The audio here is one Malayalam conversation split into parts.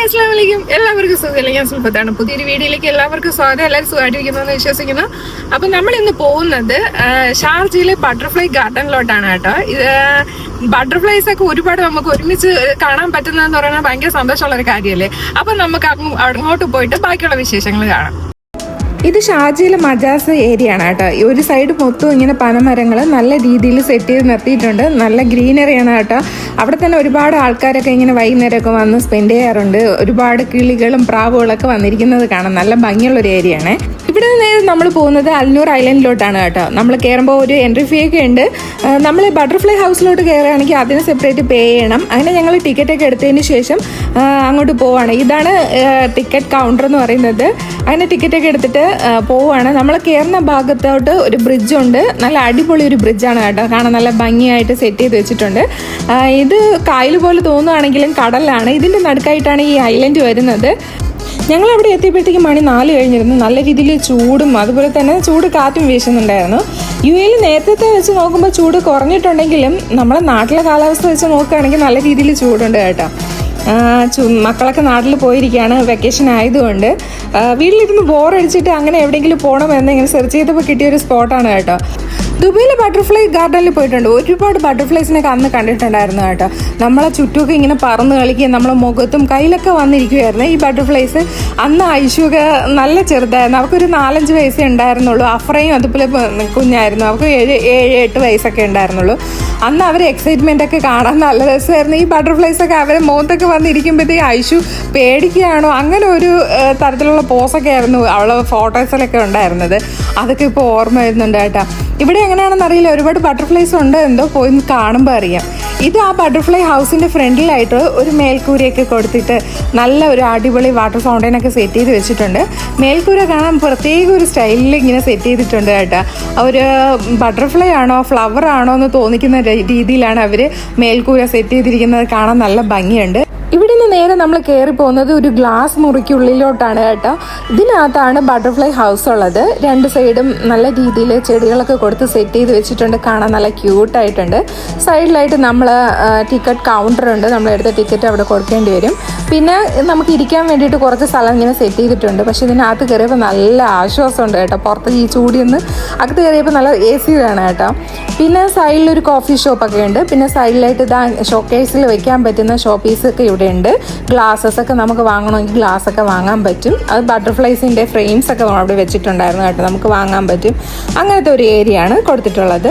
ഹായ് എല്ലാവർക്കും സുഖമില്ല? ഞാൻ സുൽഫത്താണ്. പുതിയൊരു വീഡിയോയിലേക്ക് എല്ലാവർക്കും സ്വാഗതം. എല്ലാവരും സുഖമായിട്ടിരിക്കുന്നു എന്ന് വിശ്വസിക്കുന്നു. അപ്പൊ നമ്മൾ ഇന്ന് പോകുന്നത് ഷാർജയിലെ ബട്ടർഫ്ലൈ ഗാർഡനിലോട്ടാണ് കേട്ടോ. ഇത് ബട്ടർഫ്ലൈസ് ഒക്കെ ഒരുപാട് നമുക്ക് ഒരുമിച്ച് കാണാൻ പറ്റുന്നതെന്ന് പറയുന്നത് ഭയങ്കര സന്തോഷമുള്ള ഒരു കാര്യമല്ലേ? അപ്പൊ നമുക്ക് അങ്ങോട്ട് പോയിട്ട് ബാക്കിയുള്ള വിശേഷങ്ങൾ കാണാം. ഇത് ഷാജിയിലെ മജാസ് ഏരിയ ആണ് കേട്ടോ ഒരു സൈഡ് മൊത്തം ഇങ്ങനെ പനമരങ്ങൾ നല്ല രീതിയിൽ സെറ്റ് ചെയ്ത് നിർത്തിയിട്ടുണ്ട്. നല്ല ഗ്രീനറിയാണ് കേട്ടോ. അവിടെ തന്നെ ഒരുപാട് ആൾക്കാരൊക്കെ ഇങ്ങനെ വൈകുന്നേരമൊക്കെ വന്ന് സ്പെൻഡ് ചെയ്യാറുണ്ട്. ഒരുപാട് കിളികളും പ്രാവുകളൊക്കെ വന്നിരിക്കുന്നത് കാണാം നല്ല ഭംഗിയുള്ള ഒരു ഏരിയ ആണ്. ഇവിടെ നിന്ന് നമ്മൾ പോകുന്നത് അൽനൂർ ഐലൻഡിലോട്ടാണ് കേട്ടോ. നമ്മൾ കയറുമ്പോൾ ഒരു എൻട്രി ഫീ ഒക്കെ ഉണ്ട്. നമ്മൾ ബട്ടർഫ്ലൈ ഹൗസിലോട്ട് കയറുകയാണെങ്കിൽ അതിന് സെപ്പറേറ്റ് പേ ചെയ്യണം. അങ്ങനെ ഞങ്ങൾ ടിക്കറ്റ് ഒക്കെ എടുത്തതിന് ശേഷം അങ്ങോട്ട് പോവാണ്. ഇതാണ് ടിക്കറ്റ് കൗണ്ടർ എന്ന് പറയുന്നത്. അങ്ങനെ ടിക്കറ്റ് ഒക്കെ എടുത്തിട്ട് പോവാണ്. നമ്മൾ കയറുന്ന ഭാഗത്തോട്ട് ഒരു ബ്രിഡ്ജുണ്ട് നല്ല അടിപൊളി ഒരു ബ്രിഡ്ജാണ് കേട്ടോ. കാണാൻ നല്ല ഭംഗിയായിട്ട് സെറ്റ് ചെയ്ത് വെച്ചിട്ടുണ്ട്. ഇത് കായൽ പോലെ തോന്നുകയാണെങ്കിലും കടലാണ്. ഇതിന്റെ നടുക്കായിട്ടാണ് ഈ ഐലൻഡ് വരുന്നത്. ഞങ്ങൾ അവിടെ എത്തിയപ്പോഴത്തേക്കും മണി നാല് കഴിഞ്ഞിരുന്നു. നല്ല രീതിയിൽ ചൂടും അതുപോലെ തന്നെ ചൂട് കാറ്റും വീശുന്നുണ്ടായിരുന്നു. യു എയിൽ നേരത്തെ വെച്ച് നോക്കുമ്പോൾ ചൂട് കുറഞ്ഞിട്ടുണ്ടെങ്കിലും നമ്മുടെ നാട്ടിലെ കാലാവസ്ഥ വെച്ച് നോക്കുകയാണെങ്കിൽ നല്ല രീതിയിൽ ചൂടുണ്ട് കേട്ടോ. മക്കളൊക്കെ നാട്ടിൽ പോയിരിക്കുകയാണ് വെക്കേഷൻ ആയതുകൊണ്ട്. വീട്ടിലിരുന്ന് ബോറടിച്ചിട്ട് അങ്ങനെ എവിടെയെങ്കിലും പോകണമെന്ന് ഇങ്ങനെ സെർച്ച് ചെയ്തപ്പോൾ കിട്ടിയ ഒരു സ്പോട്ടാണ് കേട്ടോ. ദുബൈയിലെ ബട്ടർഫ്ലൈ ഗാർഡനിൽ പോയിട്ടുണ്ട്. ഒരുപാട് ബട്ടർഫ്ലൈസിനൊക്കെ അന്ന് കണ്ടിട്ടുണ്ടായിരുന്നു കേട്ടോ. നമ്മളെ ചുറ്റുമൊക്കെ ഇങ്ങനെ പറന്ന് കളിക്കുകയും നമ്മളെ മുഖത്തും കയ്യിലൊക്കെ വന്നിരിക്കുമായിരുന്നു ഈ ബട്ടർഫ്ലൈസ് അന്ന് ഐശുക നല്ല ചെറുതായിരുന്നു. അവർക്കൊരു നാലഞ്ച് വയസ്സേ ഉണ്ടായിരുന്നുള്ളൂ. അഫ്രയും അതുപോലെ കുഞ്ഞായിരുന്നു. അവർക്ക് ഏഴ് ഏഴ് എട്ട് വയസ്സൊക്കെ ഉണ്ടായിരുന്നുള്ളൂ. അന്ന് അവർ എക്സൈറ്റ്മെന്റ് ഒക്കെ കാണാൻ നല്ല രസമായിരുന്നു. ഈ ബട്ടർഫ്ലൈസ് ഒക്കെ അവരെ മുഖത്തൊക്കെ വന്നിരിക്കുമ്പോഴത്തേക്ക് ഐശു പേടിക്കുകയാണോ? അങ്ങനെ ഒരു തരത്തിലുള്ള പോസൊക്കെ ആയിരുന്നു അവളെ ഫോട്ടോസിലൊക്കെ ഉണ്ടായിരുന്നത്. അതൊക്കെ ഇപ്പോൾ ഓർമ്മ വരുന്നുണ്ട് കേട്ടോ. ഇവിടെ എങ്ങനെയാണെന്ന് അറിയില്ല. ഒരുപാട് ബട്ടർഫ്ലൈസ് ഉണ്ട്. എന്തോ പോയി കാണുമ്പോൾ അറിയാം. ഇത് ആ ബട്ടർഫ്ലൈ ഹൗസിന്റെ ഫ്രണ്ടിലായിട്ട് ഒരു മേൽക്കൂരയൊക്കെ കൊടുത്തിട്ട് നല്ല ഒരു അടിപൊളി വാട്ടർ ഫൗണ്ടൈൻ ഒക്കെ സെറ്റ് ചെയ്ത് വെച്ചിട്ടുണ്ട്. മേൽക്കൂര കാണാൻ പ്രത്യേക ഒരു സ്റ്റൈലിൽ ഇങ്ങനെ സെറ്റ് ചെയ്തിട്ടുണ്ട് കേട്ടോ. ഒരു ബട്ടർഫ്ലൈ ആണോ ഫ്ലവർ ആണോ എന്ന് തോന്നിക്കുന്ന രീതിയിലാണ് അവർ മേൽക്കൂര സെറ്റ് ചെയ്തിരിക്കുന്നത് കാണാൻ നല്ല ഭംഗിയുണ്ട്. നേരെ നമ്മൾ കയറി പോകുന്നത് ഒരു ഗ്ലാസ് മുറിക്കുള്ളിലോട്ടാണ് കേട്ടോ. ഇതിനകത്താണ് ബട്ടർഫ്ലൈ ഹൗസ് ഉള്ളത്. രണ്ട് സൈഡും നല്ല രീതിയിൽ ചെടികളൊക്കെ കൊടുത്ത് സെറ്റ് ചെയ്ത് വെച്ചിട്ടുണ്ട്. കാണാൻ നല്ല ക്യൂട്ടായിട്ടുണ്ട് സൈഡിലായിട്ട് നമ്മൾ ടിക്കറ്റ് കൗണ്ടർ ഉണ്ട്. നമ്മൾ എടുത്ത ടിക്കറ്റ് അവിടെ കൊടുക്കേണ്ടി വരും. പിന്നെ നമുക്ക് ഇരിക്കാൻ വേണ്ടിയിട്ട് കുറച്ച് സ്ഥലം ഇങ്ങനെ സെറ്റ് ചെയ്തിട്ടുണ്ട്. പക്ഷേ ഇതിനകത്ത് കയറിയപ്പോൾ നല്ല ആശ്വാസമുണ്ട് കേട്ടോ. പുറത്ത് ഈ ചൂടിയൊന്ന് അകത്ത് കയറിയപ്പോൾ നല്ല എ സി വേണം കേട്ടോ. പിന്നെ സൈഡിലൊരു കോഫി ഷോപ്പൊക്കെ ഉണ്ട്. പിന്നെ സൈഡിലായിട്ട് ഇതാ ഷോക്കേസിൽ വെക്കാൻ പറ്റുന്ന ഷോപ്പീസ് ഒക്കെ ഇവിടെ ഉണ്ട്. ഗ്ലാസ്സസ് ഒക്കെ നമുക്ക് വാങ്ങണമെങ്കിൽ ഗ്ലാസ് ഒക്കെ വാങ്ങാൻ പറ്റും. അത് ബട്ടർഫ്ലൈസിന്റെ ഫ്രെയിംസ് ഒക്കെ അവിടെ വെച്ചിട്ടുണ്ടായിരുന്നു കേട്ടോ. നമുക്ക് വാങ്ങാൻ പറ്റും. അങ്ങനത്തെ ഒരു ഏരിയ ആണ് കൊടുത്തിട്ടുള്ളത്.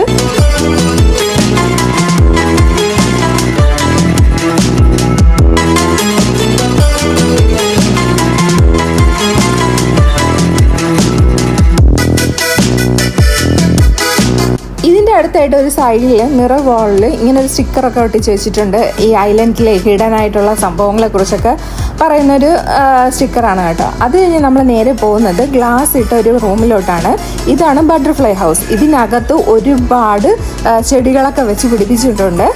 അടുത്തായിട്ട് ഒരു സൈഡിൽ മിറർ വാളിൽ ഇങ്ങനെ ഒരു സ്റ്റിക്കറൊക്കെ ഒട്ടിച്ച് വെച്ചിട്ടുണ്ട്. ഈ ഐലൻഡിലെ ഹിഡൻ ആയിട്ടുള്ള സംഭവങ്ങളെ കുറിച്ചൊക്കെ പറയുന്നൊരു സ്റ്റിക്കറാണ് കേട്ടോ. അത് കഴിഞ്ഞ് നമ്മൾ നേരെ പോകുന്നത് ഗ്ലാസ് ഇട്ട ഒരു റൂമിലോട്ടാണ്. ഇതാണ് ബട്ടർഫ്ലൈ ഹൗസ്. ഇതിനകത്ത് ഒരുപാട് ചെടികളൊക്കെ വെച്ച് പിടിപ്പിച്ചിട്ടുണ്ട്.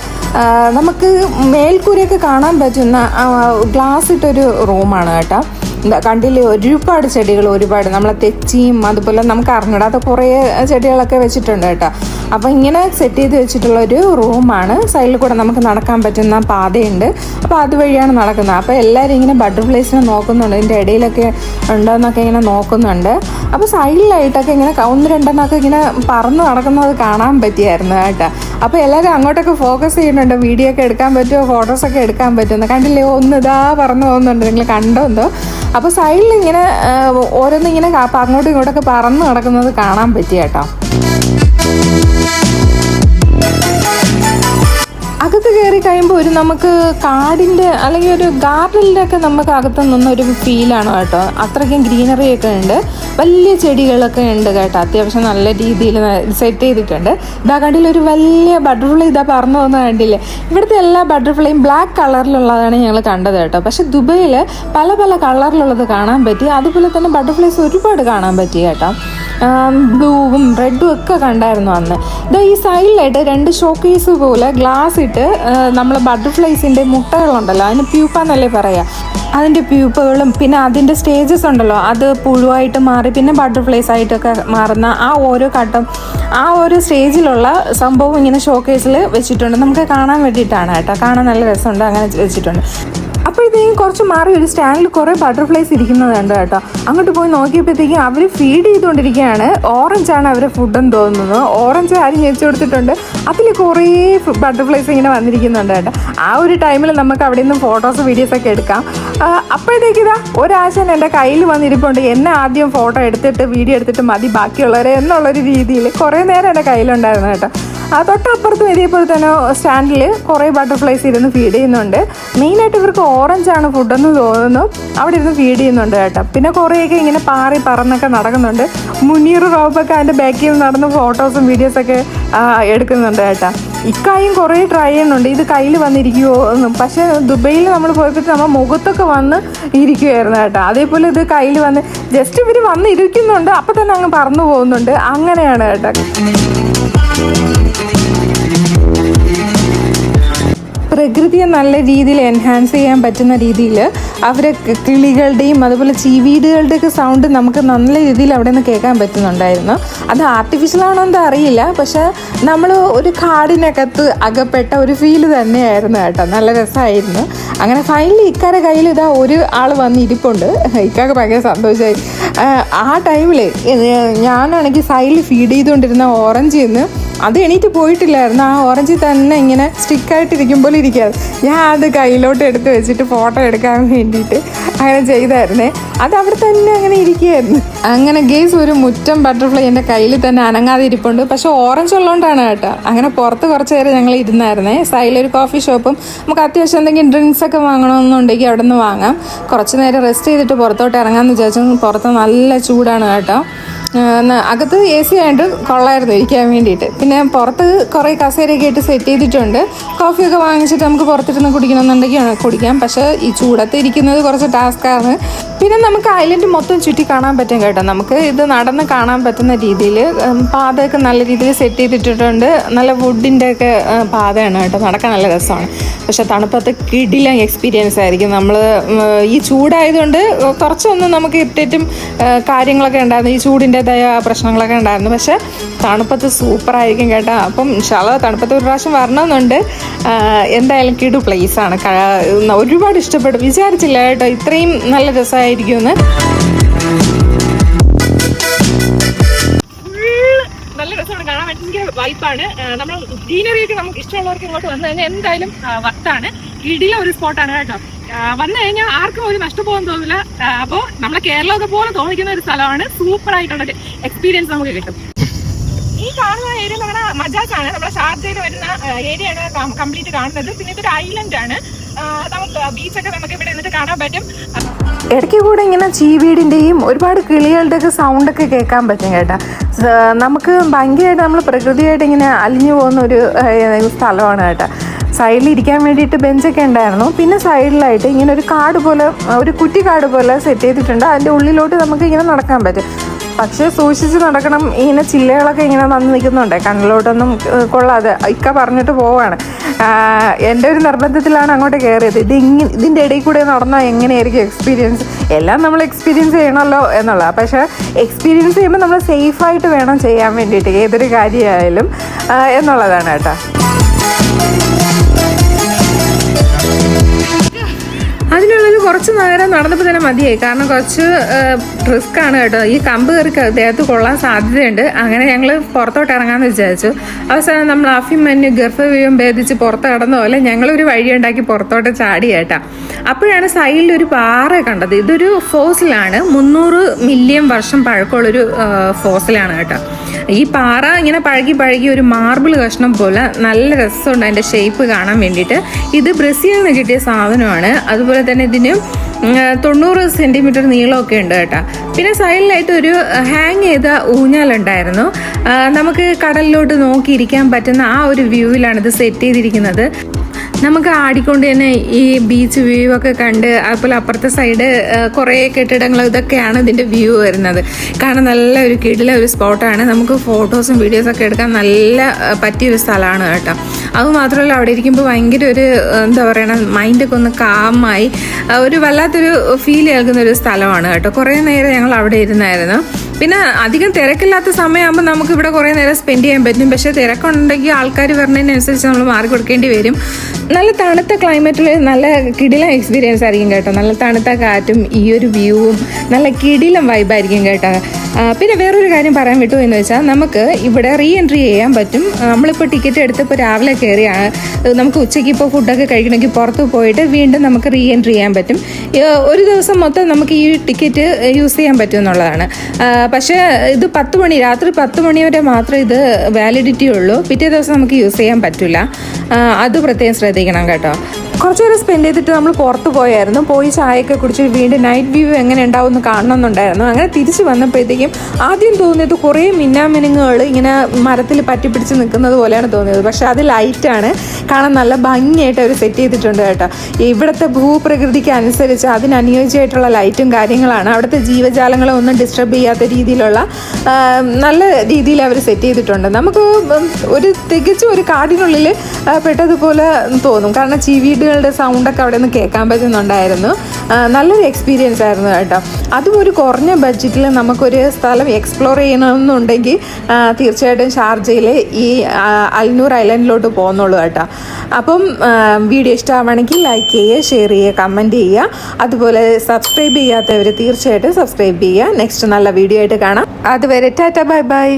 നമുക്ക് മേൽക്കൂരയൊക്കെ കാണാൻ പറ്റുന്ന ഗ്ലാസ് ഇട്ടൊരു റൂമാണ് കേട്ടോ. കണ്ടില്ലേ? ഒരുപാട് ചെടികൾ ഒരുപാട്. നമ്മളെ തെച്ചിയും അതുപോലെ നമുക്ക് അറിഞ്ഞിടാത്ത കുറേ ചെടികളൊക്കെ വെച്ചിട്ടുണ്ട് കേട്ടോ. അപ്പോൾ ഇങ്ങനെ സെറ്റ് ചെയ്ത് വെച്ചിട്ടുള്ള ഒരു റൂമാണ്. സൈഡിൽ കൂടെ നമുക്ക് നടക്കാൻ പറ്റുന്ന പാതയുണ്ട്. അപ്പോൾ അതുവഴിയാണ് നടക്കുന്നത്. അപ്പോൾ എല്ലാവരും ഇങ്ങനെ ബട്ടർഫ്ലൈസിനെ നോക്കുന്നുണ്ട്. ഇതിന്റെ ഇടയിലൊക്കെ ഉണ്ടോയെന്നൊക്കെ ഇങ്ങനെ നോക്കുന്നുണ്ട്. അപ്പോൾ സൈഡിലായിട്ടൊക്കെ ഇങ്ങനെ ഒന്ന് രണ്ടെണ്ണമൊക്കെ ഇങ്ങനെ പറന്ന് നടക്കുന്നത് കാണാൻ പറ്റിയായിരുന്നു കേട്ടോ. അപ്പോൾ എല്ലാവരും അങ്ങോട്ടൊക്കെ ഫോക്കസ് ചെയ്യുന്നുണ്ട്. വീഡിയോ ഒക്കെ എടുക്കാൻ പറ്റുമോ? ഫോട്ടോസൊക്കെ എടുക്കാൻ പറ്റുമെന്ന് കണ്ടില്ലേ? ഒന്ന് ഇതാ പറന്ന് പോകുന്നുണ്ട്. നിങ്ങൾ കണ്ടോന്തോ അപ്പോൾ സൈഡിൽ ഇങ്ങനെ ഓരോന്നിങ്ങനെ ഇങ്ങനെ അങ്ങോട്ടും ഇങ്ങോട്ടൊക്കെ പറന്ന് നടക്കുന്നത് കാണാൻ പറ്റി കേട്ടോ. അകത്ത് കയറി കഴിയുമ്പോൾ ഒരു നമുക്ക് കാടിന്റെ അല്ലെങ്കിൽ ഒരു ഗാർഡനിന്റെ ഒക്കെ നമുക്ക് അകത്ത് നിന്ന് ഒരു ഫീലാണ് കേട്ടോ. അത്രയ്ക്കും ഗ്രീനറി ഒക്കെ ഉണ്ട്. വലിയ ചെടികളൊക്കെ ഉണ്ട് കേട്ടോ. അത്യാവശ്യം നല്ല രീതിയിൽ സെറ്റ് ചെയ്തിട്ടുണ്ട്. ഇതാ കണ്ടില്ല ഒരു വലിയ ബട്ടർഫ്ലൈ ഇതാ പറന്നു പോകുന്ന കണ്ടില്ലേ? ഇവിടുത്തെ എല്ലാ ബട്ടർഫ്ലൈയും ബ്ലാക്ക് കളറിലുള്ളതാണ് ഞങ്ങൾ കണ്ടത് കേട്ടോ. പക്ഷേ ദുബൈയിൽ പല പല കളറിലുള്ളത് കാണാൻ പറ്റി. അതുപോലെ തന്നെ ബട്ടർഫ്ലൈസ് ഒരുപാട് കാണാൻ പറ്റി കേട്ടോ. ബ്ലൂവും റെഡും ഒക്കെ കണ്ടായിരുന്നു അന്ന്. ഇത് ഈ സൈഡിലായിട്ട് രണ്ട് ഷോക്കേസ് പോലെ ഗ്ലാസ് ഇട്ട് നമ്മൾ ബട്ടർഫ്ലൈസിന്റെ മുട്ടകളുണ്ടല്ലോ അതിന് പ്യൂപ്പ എന്നല്ലേ പറയാ? അതിന്റെ പ്യൂപ്പകളും പിന്നെ അതിന്റെ സ്റ്റേജസ് ഉണ്ടല്ലോ അത് പുഴുവായിട്ട് മാറി പിന്നെ ബട്ടർഫ്ലൈസ് ആയിട്ടൊക്കെ മാറുന്ന ആ ഓരോ ഘട്ടം ആ ഓരോ സ്റ്റേജിലുള്ള സംഭവം ഇങ്ങനെ ഷോക്കേസിൽ വെച്ചിട്ടുണ്ട്. നമുക്ക് കാണാൻ വേണ്ടിയിട്ടാണ് കേട്ടോ. കാണാൻ നല്ല രസമുണ്ട് അങ്ങനെ വെച്ചിട്ടുണ്ട്. അപ്പോഴത്തേക്കും കുറച്ച് മാറി ഒരു സ്റ്റാൻഡിൽ കുറേ ബട്ടർഫ്ലൈസ് ഇരിക്കുന്നത് കണ്ടു കേട്ടോ. അങ്ങോട്ട് പോയി നോക്കിയപ്പോഴത്തേക്കും അവർ ഫീഡ് ചെയ്തുകൊണ്ടിരിക്കുകയാണ്. ഓറഞ്ച് ആണ് അവരെ ഫുഡെന്ന് തോന്നുന്നത്. ഓറഞ്ച് ആരും ഞെരിച്ചു കൊടുത്തിട്ടുണ്ട്? അതിൽ കുറേ ബട്ടർഫ്ലൈസ് ഇങ്ങനെ വന്നിരിക്കുന്നുണ്ട് കേട്ടോ. ആ ഒരു ടൈമിൽ നമുക്ക് അവിടെ നിന്നും ഫോട്ടോസ് വീഡിയോസൊക്കെ എടുക്കാം. ആ, അപ്പോഴത്തേക്ക് ഇതാ ഒരാശൻ എന്റെ കയ്യിൽ വന്നിരിപ്പുണ്ട്. എന്നെ ആദ്യം ഫോട്ടോ എടുത്തിട്ട് വീഡിയോ എടുത്തിട്ട് മതി ബാക്കിയുള്ളവരെ എന്നുള്ളൊരു രീതിയിൽ കുറേ നേരം എന്റെ കയ്യിലുണ്ടായിരുന്നു കേട്ടോ. തൊട്ടപ്പുറത്തും ഇതേപോലെ തന്നെ സ്റ്റാൻഡിൽ കുറേ ബട്ടർഫ്ലൈസ് ഇരുന്ന് ഫീഡ് ചെയ്യുന്നുണ്ട്. മെയിനായിട്ട് ഇവർക്ക് ഓറഞ്ച് ആണ് ഫുഡെന്ന് തോന്നുന്നു. അവിടെ ഇരുന്ന് ഫീഡ് ചെയ്യുന്നുണ്ട് കേട്ടോ. പിന്നെ കുറേയൊക്കെ ഇങ്ങനെ പാറി പറന്നൊക്കെ നടക്കുന്നുണ്ട്. മുനീർ റോബൊക്കെ അതിന്റെ ബാക്കിൽ നടന്ന് ഫോട്ടോസും വീഡിയോസൊക്കെ എടുക്കുന്നുണ്ട് കേട്ടോ. ഇക്കായും കുറേ ട്രൈ ചെയ്യുന്നുണ്ട്. ഇത് കയ്യിൽ വന്നിരിക്കുമോ എന്നും. പക്ഷേ ദുബൈയിൽ നമ്മൾ പോയപ്പോൾ നമ്മൾ മുഖത്തൊക്കെ വന്ന് ഇരിക്കുമായിരുന്നു കേട്ടോ. അതേപോലെ ഇത് കയ്യിൽ വന്ന് ജസ്റ്റ് ഇവർ വന്ന് ഇരിക്കുന്നുണ്ട് അപ്പം തന്നെ അങ്ങ് പറന്നു പോകുന്നുണ്ട്. അങ്ങനെയാണ് കേട്ടോ. പ്രകൃതിയെ നല്ല രീതിയിൽ എൻഹാൻസ് ചെയ്യാൻ പറ്റുന്ന രീതിയിൽ അവരെ കിളികളുടെയും അതുപോലെ ചീവീടുകളുടെയൊക്കെ സൗണ്ട് നമുക്ക് നല്ല രീതിയിൽ അവിടെ നിന്ന് കേൾക്കാൻ പറ്റുന്നുണ്ടായിരുന്നു. അത് ആർട്ടിഫിഷ്യൽ ആണോ എന്താ അറിയില്ല. പക്ഷെ നമ്മൾ ഒരു കാടിനകത്ത് അകപ്പെട്ട ഒരു ഫീൽ തന്നെയായിരുന്നു കേട്ടോ. നല്ല രസമായിരുന്നു. അങ്ങനെ ഫൈനലി ഇക്കാരെ കയ്യിൽ ഇതാ ഒരു ആൾ വന്ന് ഇരിപ്പുണ്ട്. ഇക്കാക്ക് ഭയങ്കര സന്തോഷമായി. ആ ടൈമിൽ ഞാനാണെങ്കിൽ സൈഡിൽ ഫീഡ് ചെയ്തുകൊണ്ടിരുന്ന ഓറഞ്ചിൽ നിന്ന് അത് എണീറ്റ് പോയിട്ടില്ലായിരുന്നു. ആ ഓറഞ്ച് തന്നെ ഇങ്ങനെ സ്റ്റിക്കായിട്ടിരിക്കുമ്പോൾ ഇരിക്കാതെ ഞാൻ അത് കയ്യിലോട്ട് എടുത്ത് വെച്ചിട്ട് ഫോട്ടോ എടുക്കാൻ വേണ്ടിയിട്ട് അങ്ങനെ ചെയ്തായിരുന്നേ. അത് അവിടെ തന്നെ അങ്ങനെ ഇരിക്കുകയായിരുന്നു അങ്ങനെ ഗേസ് ഒരു മുറ്റം ബട്ടർഫ്ലൈ എന്റെ കയ്യിൽ തന്നെ അനങ്ങാതെ ഇരിപ്പുണ്ട്. പക്ഷെ ഓറഞ്ച് ഉള്ളതുകൊണ്ടാണ് കേട്ടോ. അങ്ങനെ പുറത്ത് കുറച്ച് നേരം ഞങ്ങൾ ഇരുന്നായിരുന്നേ. സൈഡിലൊരു കോഫി ഷോപ്പും നമുക്ക് അത്യാവശ്യം എന്തെങ്കിലും ഡ്രിങ്ക്സ് ഒക്കെ വാങ്ങണമെന്നുണ്ടെങ്കിൽ അവിടെ നിന്ന് വാങ്ങാം. കുറച്ച് നേരം റെസ്റ്റ് ചെയ്തിട്ട് പുറത്തോട്ട് ഇറങ്ങാമെന്ന് വിചാരിച്ചു. പുറത്ത് നല്ല ചൂടാണ് കേട്ടോ. അകത്ത് എ സി ആയിട്ട് കൊള്ളായിരുന്നു ഇരിക്കാൻ വേണ്ടിയിട്ട്. പിന്നെ പുറത്ത് കുറേ കസേരയൊക്കെ ആയിട്ട് സെറ്റ് ചെയ്തിട്ടുണ്ട്. കോഫിയൊക്കെ വാങ്ങിച്ചിട്ട് നമുക്ക് പുറത്തിരുന്ന് കുടിക്കണമെന്നുണ്ടെങ്കിൽ കുടിക്കാം. പക്ഷേ ഈ ചൂടത്ത് ഇരിക്കുന്നത് കുറച്ച് ടാസ്ക്കാണ് പിന്നെ നമുക്ക് ഐലൻഡ് മൊത്തം ചുറ്റി കാണാൻ പറ്റും കേട്ടോ. നമുക്ക് ഇത് നടന്ന് കാണാൻ പറ്റുന്ന രീതിയിൽ പാതയൊക്കെ നല്ല രീതിയിൽ സെറ്റ് ചെയ്തിട്ടിട്ടുണ്ട്. നല്ല വുഡിന്റെ ഒക്കെ പാതയാണ് കേട്ടോ. നടക്കാൻ നല്ല രസമാണ്. പക്ഷെ തണുപ്പത്ത് കിടിലം എക്സ്പീരിയൻസ് ആയിരിക്കും. നമ്മൾ ഈ ചൂടായതുകൊണ്ട് കുറച്ചൊന്നും നമുക്ക് ഇറിറ്റേറ്റും കാര്യങ്ങളൊക്കെ ഉണ്ടായിരുന്നു. ഈ ചൂടിന്റെതായ പ്രശ്നങ്ങളൊക്കെ ഉണ്ടായിരുന്നു. പക്ഷേ തണുപ്പത്ത് സൂപ്പറായിരിക്കും കേട്ടോ. അപ്പം ഷള തണുപ്പത്ത് ഒരു പ്രാവശ്യം വരണമെന്നുണ്ട്. എന്തായാലും കിടു പ്ലേസാണ് ഒരുപാട് ഇഷ്ടപ്പെടും വിചാരിച്ചില്ല കേട്ടോ. ഇത്രയും നല്ല രസമായിരിക്കുമെന്ന്. നല്ല രസമാണ്. കാണാൻ ഭയങ്കര വൈപ്പാണ് നമ്മൾ ഗ്രീനറി നമുക്ക് ഇഷ്ടമുള്ളവർക്ക് ഇങ്ങോട്ട് വന്നു കഴിഞ്ഞാൽ എന്തായാലും വർത്താണ് ഇടിയ ഒരു സ്പോട്ടാണ് കേട്ടോ. വന്നു കഴിഞ്ഞാൽ ആർക്കും ഒരു നഷ്ടപോകാൻ തോന്നില്ല. അപ്പോ നമ്മളെ കേരളമൊക്കെ പോലെ തോന്നിക്കുന്ന ഒരു സ്ഥലമാണ്. സൂപ്പർ ആയിട്ടുള്ള എക്സ്പീരിയൻസ് നമുക്ക് കിട്ടും. ഈ കാണുന്ന ഏരിയ നമ്മുടെ മജാസ് ആണ് നമ്മുടെ ഷാർജയിൽ വരുന്ന ഏരിയയാണ് കംപ്ലീറ്റ് കാണുന്നത്. പിന്നെ ഇതൊരു ഐലൻഡ് ആണ്. നമുക്ക് ബീച്ചൊക്കെ നമുക്ക് ഇവിടെ നിന്നിട്ട് കാണാൻ പറ്റും. ഇടയ്ക്ക് കൂടെ ഇങ്ങനെ ചീവീടിന്റെയും ഒരുപാട് കിളികളുടെ ഒക്കെ സൗണ്ടൊക്കെ കേൾക്കാൻ പറ്റും കേട്ടോ. നമുക്ക് ഭയങ്കരമായിട്ട് നമ്മൾ പ്രകൃതിയായിട്ട് ഇങ്ങനെ അലിഞ്ഞു പോകുന്ന ഒരു സ്ഥലമാണ് കേട്ടോ. സൈഡിൽ ഇരിക്കാൻ വേണ്ടിയിട്ട് ബെഞ്ചൊക്കെ ഉണ്ടായിരുന്നു. പിന്നെ സൈഡിലായിട്ട് ഇങ്ങനെ ഒരു കാട് പോലെ ഒരു കുറ്റി കാട് പോലെ സെറ്റ് ചെയ്തിട്ടുണ്ട്. അതിന്റെ ഉള്ളിലോട്ട് നമുക്ക് ഇങ്ങനെ നടക്കാൻ പറ്റും. പക്ഷേ സൂക്ഷിച്ച് നടക്കണം. ഇങ്ങനെ ചില്ലകളൊക്കെ ഇങ്ങനെ വന്ന് നിൽക്കുന്നുണ്ട്. കണ്ണിലോട്ടൊന്നും കൊള്ളാതെ ഇക്ക പറഞ്ഞിട്ട് പോവാണ്. എന്റെ ഒരു നിർബന്ധത്തിലാണ് അങ്ങോട്ട് കയറിയത് ഇത് ഇങ്ങനെ ഇതിന്റെ ഇടയിൽ കൂടെ നടന്നാൽ എങ്ങനെയായിരിക്കും എക്സ്പീരിയൻസ് എല്ലാം നമ്മൾ എക്സ്പീരിയൻസ് ചെയ്യണമല്ലോ എന്നുള്ള പക്ഷേ എക്സ്പീരിയൻസ് ചെയ്യുമ്പോൾ നമ്മൾ സേഫായിട്ട് വേണം ചെയ്യാൻ വേണ്ടിയിട്ട് ഏതൊരു കാര്യമായാലും എന്നുള്ളതാണ് കേട്ടോ. അതിനുള്ളിൽ കുറച്ച് നേരം നടന്നപ്പോൾ തന്നെ മതിയായി. കാരണം കുറച്ച് റിസ്ക് ആണ് കേട്ടോ. ഈ കമ്പ് കയറി ദേഹത്ത് കൊള്ളാൻ സാധ്യതയുണ്ട്. അങ്ങനെ ഞങ്ങൾ പുറത്തോട്ട് ഇറങ്ങാമെന്ന് വിചാരിച്ചു. അവസാനം നമ്മൾ അഫിമന്യു ഗർഭവ്യൂഹം ഭേദിച്ച് പുറത്ത് കടന്ന. പോലെ ഞങ്ങളൊരു വഴിയുണ്ടാക്കി പുറത്തോട്ട് ചാടി കേട്ടാ. അപ്പോഴാണ് സൈഡിൽ ഒരു പാറ കണ്ടത്. ഇതൊരു ഫോസിലാണ്. മുന്നൂറ് മില്യൺ വർഷം പഴക്കമുള്ളൊരു ഫോസിലാണ് കേട്ടോ. ഈ പാറ ഇങ്ങനെ പഴകി പഴകി ഒരു മാർബിൾ കഷ്ണം പോലെ നല്ല രസമുണ്ട് അതിന്റെ ഷേപ്പ് കാണാൻ വേണ്ടിയിട്ട്. ഇത് ബ്രസീലിൽ നിന്ന് കിട്ടിയ സാധനമാണ്. അതുപോലെ തന്നെ ഇതിന് ഉം, തൊണ്ണൂറ് സെന്റിമീറ്റർ നീളമൊക്കെ ഉണ്ട് കേട്ടോ. പിന്നെ സൈഡിലായിട്ട് ഒരു ഹാങ് ചെയ്ത ഊഞ്ഞാലുണ്ടായിരുന്നു. നമുക്ക് കടലിലോട്ട് നോക്കിയിരിക്കാൻ പറ്റുന്ന ആ ഒരു വ്യൂവിലാണ് ഇത് സെറ്റ് ചെയ്തിരിക്കുന്നത്. നമുക്ക് ആടിക്കൊണ്ട് തന്നെ ഈ ബീച്ച് വ്യൂ ഒക്കെ കണ്ട് അതുപോലെ അപ്പുറത്തെ സൈഡ് കുറേ കെട്ടിടങ്ങൾ ഇതൊക്കെയാണ് ഇതിന്റെ വ്യൂ വരുന്നത്. കാരണം നല്ല ഒരു കിടില ഒരു സ്പോട്ടാണ് നമുക്ക് ഫോട്ടോസും വീഡിയോസും ഒക്കെ എടുക്കാൻ നല്ല പറ്റിയ പറ്റിയൊരു സ്ഥലമാണ് കേട്ടോ. അതുമാത്രമല്ല അവിടെ ഇരിക്കുമ്പോൾ ഭയങ്കര ഒരു എന്താ പറയണ മൈൻഡൊക്കെ ഒന്ന് കാമായി ഒരു വല്ലാത്തൊരു ഫീൽ കേൾക്കുന്ന ഒരു സ്ഥലമാണ് കേട്ടോ. കുറേ നേരം ഞങ്ങൾ അവിടെ ഇരുന്നായിരുന്നു. പിന്നെ അധികം തിരക്കില്ലാത്ത സമയമാകുമ്പോൾ നമുക്ക് ഇവിടെ കുറേ നേരം സ്പെൻഡ് ചെയ്യാൻ പറ്റും. പക്ഷേ തിരക്കുണ്ടെങ്കിൽ ആൾക്കാർ വരുന്നതിനനുസരിച്ച് നമ്മൾ മാറി കൊടുക്കേണ്ടി വരും. നല്ല തണുത്ത ക്ലൈമറ്റിൽ നല്ല കിടിലം എക്സ്പീരിയൻസ് ആയിരിക്കും കേട്ടോ. നല്ല തണുത്ത കാറ്റും ഈ ഒരു വ്യൂവും നല്ല കിടിലം വൈബായിരിക്കും കേട്ടോ. പിന്നെ വേറൊരു കാര്യം പറയാൻ വിട്ടു എന്ന് വെച്ചാൽ നമുക്ക് ഇവിടെ റീ എൻട്രി ചെയ്യാൻ പറ്റും. നമ്മളിപ്പോൾ ടിക്കറ്റ് എടുത്ത് ഇപ്പോൾ രാവിലെ കയറിയാണ് നമുക്ക് ഉച്ചയ്ക്ക് ഇപ്പോൾ ഫുഡൊക്കെ കഴിക്കണമെങ്കിൽ പുറത്ത് പോയിട്ട് വീണ്ടും നമുക്ക് റീ എൻട്രി ചെയ്യാൻ പറ്റും. ഒരു ദിവസം മൊത്തം നമുക്ക് ഈ ടിക്കറ്റ് യൂസ് ചെയ്യാൻ പറ്റും എന്നുള്ളതാണ്. പക്ഷേ ഇത് പത്ത് മണി രാത്രി പത്ത് മണി വരെ മാത്രമേ ഇത് വാലിഡിറ്റി ഉള്ളൂ. പിറ്റേ ദിവസം നമുക്ക് യൂസ് ചെയ്യാൻ പറ്റില്ല അത് പ്രത്യേകം ശ്രദ്ധിക്കണം കേട്ടോ. കുറച്ച് നേരം സ്പെൻഡ് ചെയ്തിട്ട് നമ്മൾ പുറത്ത് പോയായിരുന്നു. പോയി ചായയൊക്കെ കുടിച്ച് വീണ്ടും നൈറ്റ് വ്യൂ എങ്ങനെ ഉണ്ടാവും എന്ന് കാണണമെന്നുണ്ടായിരുന്നു. അങ്ങനെ തിരിച്ച് വന്നപ്പോഴത്തേക്കും ആദ്യം തോന്നിയത് കുറേ മിന്നാമിനുങ്ങുകൾ ഇങ്ങനെ മരത്തിൽ പറ്റിപ്പിടിച്ച് നിൽക്കുന്നത് പോലെയാണ് തോന്നിയത്. പക്ഷേ അത് ലൈറ്റാണ് കാണാൻ നല്ല ഭംഗിയായിട്ട് അവർ സെറ്റ് ചെയ്തിട്ടുണ്ട് കേട്ടോ. ഇവിടുത്തെ ഭൂപ്രകൃതിക്ക് അനുസരിച്ച് അതിനനുയോജ്യമായിട്ടുള്ള ലൈറ്റും കാര്യങ്ങളാണ്. അവിടുത്തെ ജീവജാലങ്ങളെ ഒന്നും ഡിസ്റ്റർബ് ചെയ്യാത്ത രീതിയിലുള്ള നല്ല രീതിയിൽ അവർ സെറ്റ് ചെയ്തിട്ടുണ്ട്. നമുക്ക് ഒരു തികച്ചും ഒരു കാടിനുള്ളിൽ പെട്ടതുപോലെ തോന്നും. കാരണം ചിവീടുകളുടെ സൗണ്ടൊക്കെ അവിടെ നിന്ന് കേൾക്കാൻ പറ്റുന്നുണ്ടായിരുന്നു. നല്ലൊരു എക്സ്പീരിയൻസ് ആയിരുന്നു കേട്ടോ. അതും ഒരു കുറഞ്ഞ ബഡ്ജറ്റിൽ നമുക്കൊരു സ്ഥലം എക്സ്പ്ലോർ ചെയ്യണമെന്നുണ്ടെങ്കിൽ തീർച്ചയായിട്ടും ഷാർജയിലെ ഈ അൽനൂർ ഐലൻഡിലോട്ട് പോകുന്നുള്ളൂ കേട്ടോ. അപ്പം വീഡിയോ ഇഷ്ടമാണെങ്കിൽ ലൈക്ക് ചെയ്യുക ഷെയർ ചെയ്യുക കമന്റ് ചെയ്യുക. അതുപോലെ സബ്സ്ക്രൈബ് ചെയ്യാത്തവർ തീർച്ചയായിട്ടും സബ്സ്ക്രൈബ് ചെയ്യുക. നെക്സ്റ്റ് നല്ല വീഡിയോ ആയിട്ട് കാണാം. അതുവരെ ടാറ്റ ബൈ ബൈ